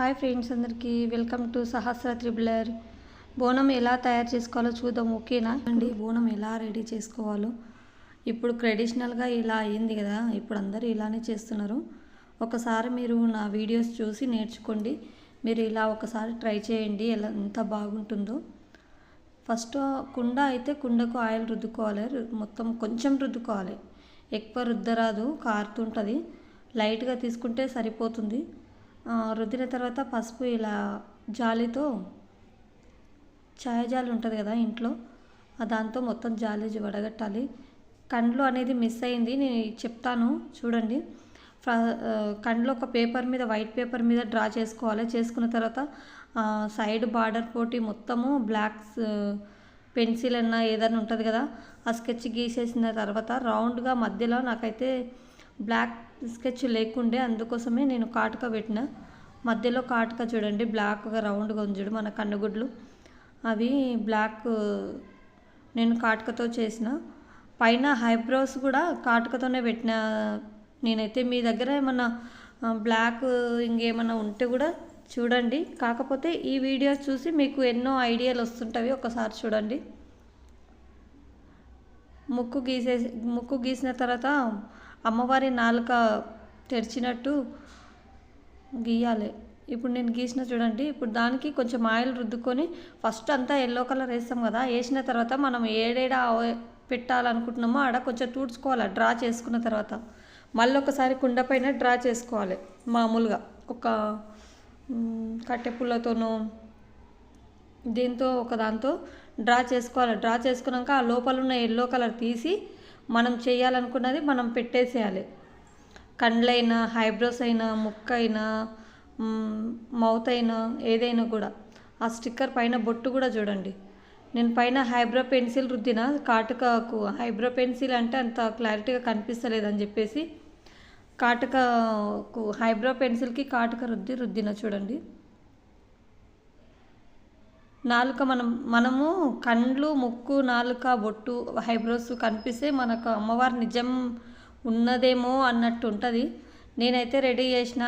Hi friends అందరికీ. Welcome to Sahasra త్రిబులర్. బోనం ఎలా తయారు చేసుకోవాలో చూద్దాం ఓకేనా? అండి బోనం ఎలా రెడీ చేసుకోవాలో? ఇప్పుడు ట్రెడిషనల్గా ఇలా అయ్యింది కదా ఇప్పుడు అందరూ ఇలానే చేస్తున్నారు. ఒకసారి మీరు నా వీడియోస్ చూసి నేర్చుకోండి. మీరు ఇలా ఒకసారి ట్రై చేయండి ఎలా ఎంత బాగుంటుందో. ఫస్ట్ కుండ అయితే కుండకు ఆయిల్ రుద్దుకోవాలి. మొత్తం కొంచెం రుద్దుకోవాలి. ఎక్కువ రుద్దరాదు కారుతుంటుంది. లైట్గా తీసుకుంటే సరిపోతుంది. రుద్దిన తర్వాత పసుపు ఇలా జాలితో ఛాయజాలి ఉంటుంది కదా ఇంట్లో దాంతో మొత్తం జాలి వడగట్టాలి. కండ్లు అనేది మిస్ అయింది నేను చెప్తాను చూడండి. ఫ- కండ్లు ఒక పేపర్ మీద వైట్ పేపర్ మీద డ్రా చేసుకోవాలి. చేసుకున్న తర్వాత సైడ్ బార్డర్ పోటీ మొత్తము బ్లాక్స్ పెన్సిల్ అన్న ఏదైనా ఉంటుంది కదా ఆ స్కెచ్ గీసేసిన తర్వాత రౌండ్గా మధ్యలో నాకైతే బ్లాక్ స్కెచ్ లేకుండే అందుకోసమే నేను కాటుక పెట్టిన. మధ్యలో కాటుక చూడండి బ్లాక్గా రౌండ్గా ఉంది చూడు మన కన్నుగుడ్లు. అవి బ్లాక్ నేను కాటుకతో చేసిన. పైన హైబ్రోస్ కూడా కాటుకతోనే పెట్టిన. నేనైతే మీ దగ్గర ఏమన్నా బ్లాక్ ఇంకేమన్నా ఉంటే కూడా చూడండి. కాకపోతే ఈ వీడియో చూసి మీకు ఎన్నో ఐడియాలు వస్తుంటవి ఒకసారి చూడండి. ముక్కు గీసే ముక్కు గీసిన తర్వాత అమ్మవారి నాలుక తెరిచినట్టు గీయాలి. ఇప్పుడు నేను గీసిన చూడండి. ఇప్పుడు దానికి కొంచెం ఆయిల్ రుద్దుకొని ఫస్ట్ అంతా ఎల్లో కలర్ వేస్తాం కదా. వేసిన తర్వాత మనం ఏడేడ పెట్టాలనుకుంటున్నామో ఆడ కొంచెం తుడుచుకోవాలి. డ్రా చేసుకున్న తర్వాత. మళ్ళీ ఒకసారి కుండ పైన డ్రా చేసుకోవాలి. మామూలుగా. ఒక మ్, కట్టె పుల్లతోనో దీంతో ఒక దాంతో డ్రా చేసుకోవాలి. డ్రా చేసుకున్నాక ఆ లోపల ఉన్న ఎల్లో కలర్ తీసి మనం చేయాలనుకున్నది మనం పెట్టేసేయాలి. కండ్లైనా హైబ్రోస్ అయినా ముక్క అయినా మౌత్ అయినా ఏదైనా కూడా. ఆ స్టిక్కర్ పైన బొట్టు కూడా చూడండి. నేను పైన హైబ్రో పెన్సిల్ రుద్దిన కాటుకకు హైబ్రో పెన్సిల్ అంటే అంత క్లారిటీగా కనిపిస్తలేదని చెప్పేసి కాటుకకు హైబ్రో పెన్సిల్కి కాటుక రుద్ది రుద్దిన చూడండి. నాలుక మనం మనము కండ్లు ముక్కు నాలుక బొట్టు హైబ్రోస్ కనిపిస్తే మనకు అమ్మవారి నిజం ఉన్నదేమో అన్నట్టు ఉంటుంది. నేనైతే రెడీ చేసిన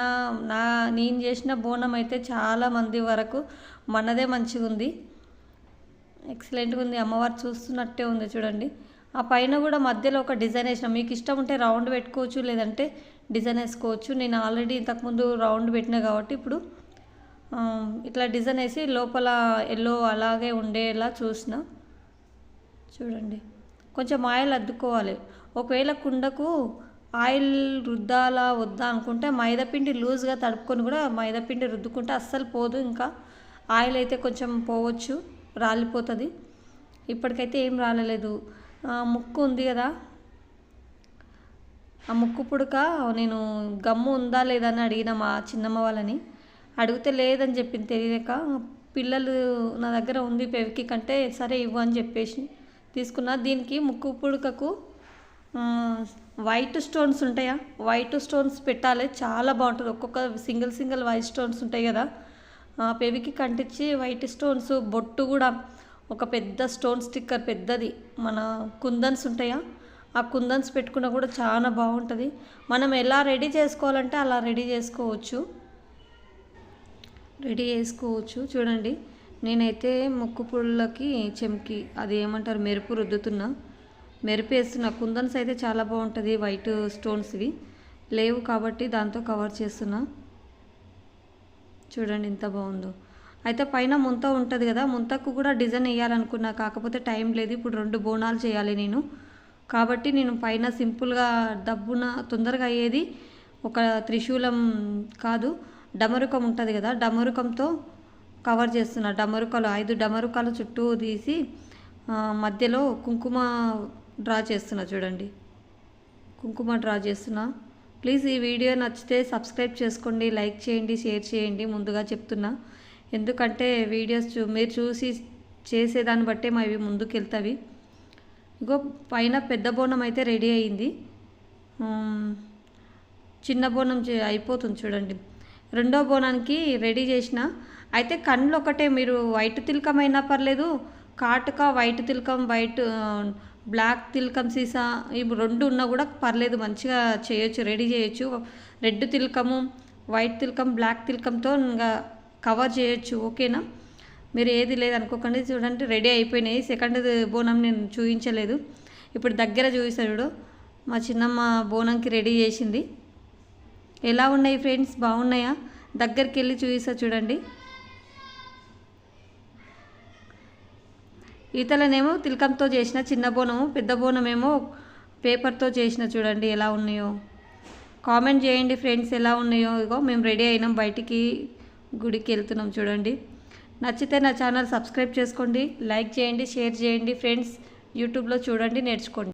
నా నేను చేసిన బోనం అయితే చాలా మంది వరకు మనదే మంచిగా ఉంది. ఎక్సలెంట్గా ఉంది. అమ్మవారు చూస్తున్నట్టే ఉంది చూడండి. ఆ పైన కూడా మధ్యలో ఒక డిజైన్ వేసిన. మీకు ఇష్టం ఉంటే రౌండ్ పెట్టుకోవచ్చు లేదంటే డిజైన్ వేసుకోవచ్చు. నేను ఆల్రెడీ ఇంతకుముందు రౌండ్ పెట్టినా కాబట్టి ఇప్పుడు ఇట్లా డిజైన్ వేసి లోపల ఎల్లో అలాగే ఉండేలా చూసిన. చూడండి. కొంచెం ఆయిల్ అద్దుకోవాలి. ఒకవేళ కుండకు ఆయిల్ రుద్దాలా వద్దా అనుకుంటే మైదాపిండి లూజ్గా తడుపుకొని కూడా మైదాపిండి రుద్దుకుంటే అస్సలు పోదు ఇంకా. ఆయిల్ అయితే కొంచెం పోవచ్చు రాలిపోతుంది. ఇప్పటికైతే ఏం రాలలేదు. ముక్కు ఉంది కదా. ఆ ముక్కు పుడక నేను గమ్ము ఉందా లేదా అని అడిగిన మా చిన్నమ్మ వాళ్ళని. అడిగితే లేదని చెప్పింది తెలియక పిల్లలు నా దగ్గర ఉంది పెవికి కంటే సరే ఇవ్వు అని చెప్పేసి తీసుకున్నా. దీనికి ముక్కు పుడకకు వైట్ స్టోన్స్ ఉంటాయా? వైట్ స్టోన్స్ పెట్టాలి. చాలా బాగుంటుంది. ఒక్కొక్క సింగిల్ సింగిల్ వైట్ స్టోన్స్ ఉంటాయి కదా. ఆ, పెవికి కంటించి వైట్ స్టోన్స్ బొట్టు కూడా. ఒక పెద్ద స్టోన్ స్టిక్కర్ పెద్దది. మన కుందన్స్ ఉంటాయా? ఆ కుందన్స్ పెట్టుకున్నా కూడా చాలా బాగుంటుంది. మనం ఎలా రెడీ చేసుకోవాలంటే అలా రెడీ చేసుకోవచ్చు. రెడీ చేసుకోవచ్చు. చూడండి నేనైతే ముక్కు పుల్లకి చెంకి అది ఏమంటారు మెరుపు రుద్దుతున్నా. మెరుపు వేస్తున్నా. కుందన్స్ అయితే చాలా బాగుంటుంది వైట్ స్టోన్స్వి. లేవు కాబట్టి దాంతో కవర్ చేస్తున్నా. చూడండి ఎంత బాగుందో. అయితే పైన ముంత ఉంటుంది కదా ముంతకు కూడా డిజైన్ వేయాలనుకున్నా. కాకపోతే టైం లేదు ఇప్పుడు రెండు బోనాలు చేయాలి నేను. కాబట్టి నేను పైన సింపుల్గా డబ్బున తొందరగా అయ్యేది ఒక త్రిశూలం కాదు. డమరుకం ఉంటుంది కదా డమరుకంతో కవర్ చేస్తున్నా. డమరుకాలు ఐదు డమరుకాల చుట్టూ తీసి మధ్యలో కుంకుమ డ్రా చేస్తున్నా చూడండి. కుంకుమ డ్రా చేస్తున్నా. ప్లీజ్ ఈ వీడియో నచ్చితే సబ్స్క్రైబ్ చేసుకోండి లైక్ చేయండి షేర్ చేయండి ముందుగా చెప్తున్నా. ఎందుకంటే వీడియోస్ చూ మీరు చూసి చేసేదాన్ని బట్టే మావి ముందుకు వెళ్తావి ఇగో పైన పెద్ద బోనం అయితే రెడీ అయింది. చిన్న బోనం చే- అయిపోతుంది చూడండి. రెండో బోనానికి రెడీ చేసిన. అయితే కళ్ళు ఒకటే మీరు వైట్ తిలకం అయినా పర్లేదు కాటుక వైట్ తిలకం వైట్ బ్లాక్ తిలకం సీసా ఇవి రెండు ఉన్నా కూడా పర్లేదు మంచిగా చేయొచ్చు రెడీ చేయొచ్చు. రెడ్ తిలకము వైట్ తిలకం బ్లాక్ తిలకంతో ఇంకా కవర్ చేయొచ్చు ఓకేనా? మీరు ఏది లేదనుకోకండి చూడండి రెడీ అయిపోయినాయి. సెకండ్ బోనం నేను చూపించలేదు ఇప్పుడు దగ్గర చూపిస్తాడు చూడు. మా చిన్నమ్మ బోనంకి రెడీ చేసింది. ఎలా ఉన్నాయి ఫ్రెండ్స్? బాగున్నాయా? దగ్గరికి వెళ్ళి చూసా చూడండి. ఈతలనేమో తిలకంతో చేసిన చిన్న బోనము పెద్ద బోనమేమో పేపర్తో చేసిన చూడండి ఎలా ఉన్నాయో. కామెంట్ చేయండి ఫ్రెండ్స్ ఎలా ఉన్నాయో. ఇగో మేము రెడీ అయినాం బయటికి గుడికి వెళ్తున్నాం చూడండి. నచ్చితే నా ఛానల్ సబ్స్క్రైబ్ చేసుకోండి లైక్ చేయండి షేర్ చేయండి ఫ్రెండ్స్. యూట్యూబ్లో చూడండి నేర్చుకోండి.